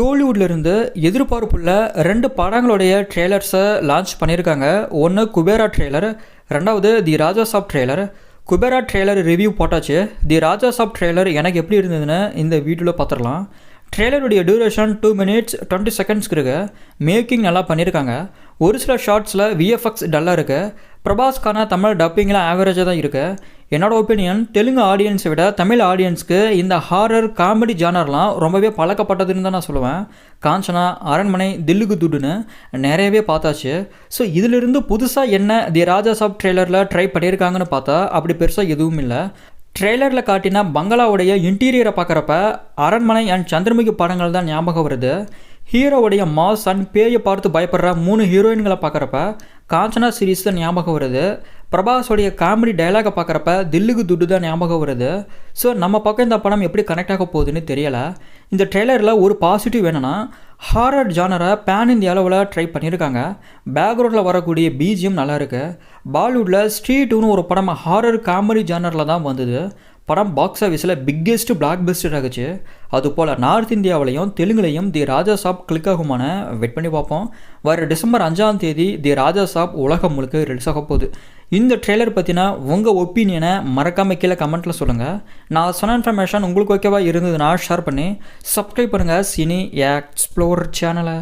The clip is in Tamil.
டோலிவுட்லேருந்து எதிர்பார்ப்புள்ள ரெண்டு படங்களுடைய ட்ரெய்லர்ஸை லான்ச் பண்ணியிருக்காங்க. ஒன்று குபேரா ட்ரெய்லர் ரெண்டாவது தி ராஜா சாப் ட்ரெய்லர் குபேரா ட்ரெய்லர் ரிவ்யூ போட்டாச்சு. தி ராஜா சாப் ட்ரெய்லர் எனக்கு எப்படி இருந்ததுன்னு இந்த வீடியோவில் பார்த்துடலாம் ட்ரெய்லருடைய டியூரேஷன் டூ மினிட்ஸ் டுவெண்ட்டி செகண்ட்ஸ்க்கு இருக்கு. மேக்கிங் நல்லா பண்ணியிருக்காங்க ஒரு சில ஷார்ட்ஸில் விஎஃப்எக்ஸ் டல்லாக இருக்குது பிரபாஸ்கான தமிழ் டப்பிங்லாம் ஆவரேஜாக தான் இருக்குது என்னோட ஒப்பீனியன் தெலுங்கு ஆடியன்ஸை விட தமிழ் ஆடியன்ஸ்க்கு இந்த ஹாரர் காமெடி ஜானர்லாம் ரொம்பவே பழக்கப்பட்டதுன்னு தான் நான் சொல்லுவேன். காஞ்சனா அரண்மனை தில்லுக்கு துடுன்னு நிறையவே பார்த்தாச்சு. ஸோ இதிலிருந்து புதுசாக என்ன தி ராஜா சாப் ட்ரெய்லரில் ட்ரை பண்ணியிருக்காங்கன்னு பார்த்தா அப்படி பெருசாக எதுவும் இல்லை. ட்ரெய்லரில் காட்டின பங்களாவுடைய இன்டீரியரை பார்க்குறப்ப அரண்மனை அண்ட் சந்திரமுகி படங்கள் தான் ஞாபகம் வருது. ஹீரோவுடைய மாஸ் அண்ட் பேயை பார்த்து பயப்படுற மூணு ஹீரோயின்களை பார்க்குறப்ப காஞ்சனா சீரீஸ் தான் ஞாபகம் வருது. பிரபாஸோடைய காமெடி டைலாகை பார்க்குறப்ப தில்லுக்கு துட்டு தான் ஞாபகம் வருது. ஸோ நம்ம பக்கம் இந்த படம் எப்படி கனெக்ட் ஆக போகுதுன்னு தெரியலை. இந்த ட்ரெய்லரில் ஒரு பாசிட்டிவ் என்னென்னா ஹாரர் ஜானரை பேன் இந்திய அளவில் ட்ரை பண்ணியிருக்காங்க பேக்ரவுண்டில் வரக்கூடிய பிஜிஎம் நல்லாயிருக்கு பாலிவுட்டில் ஸ்ட்ரீட்டுன்னு ஒரு படம் ஹாரர் காமெடி ஜானரில் தான் வந்தது. படம் பாக்ஸ் ஆஃபீஸில் பிக்கெஸ்ட் பிளாக் பெஸ்டர் ஆகுச்சு. அதுபோல் நார்த் இந்தியாவிலையும் தெலுங்குலையும் தி ராஜா சாப் கிளிக் ஆகுமான வெயிட் பண்ணி பார்ப்போம். வர டிசம்பர் அஞ்சாம் தேதி தி ராஜா சாப் உலகம் முழுக்க ரிலீஸ் ஆக போகுது. இந்த ட்ரெய்லர் பற்றினா உங்கள் ஒப்பீனியனை மறக்காமல் கீழே கமெண்ட்டில் சொல்லுங்கள் நான் சொன்ன இன்ஃபர்மேஷன் உங்களுக்கு ஓகேவா இருந்ததுன்னா ஷேர் பண்ணி சப்ஸ்கிரைப் பண்ணுங்கள் சினி எக்ஸ்ப்ளோர் சேனலை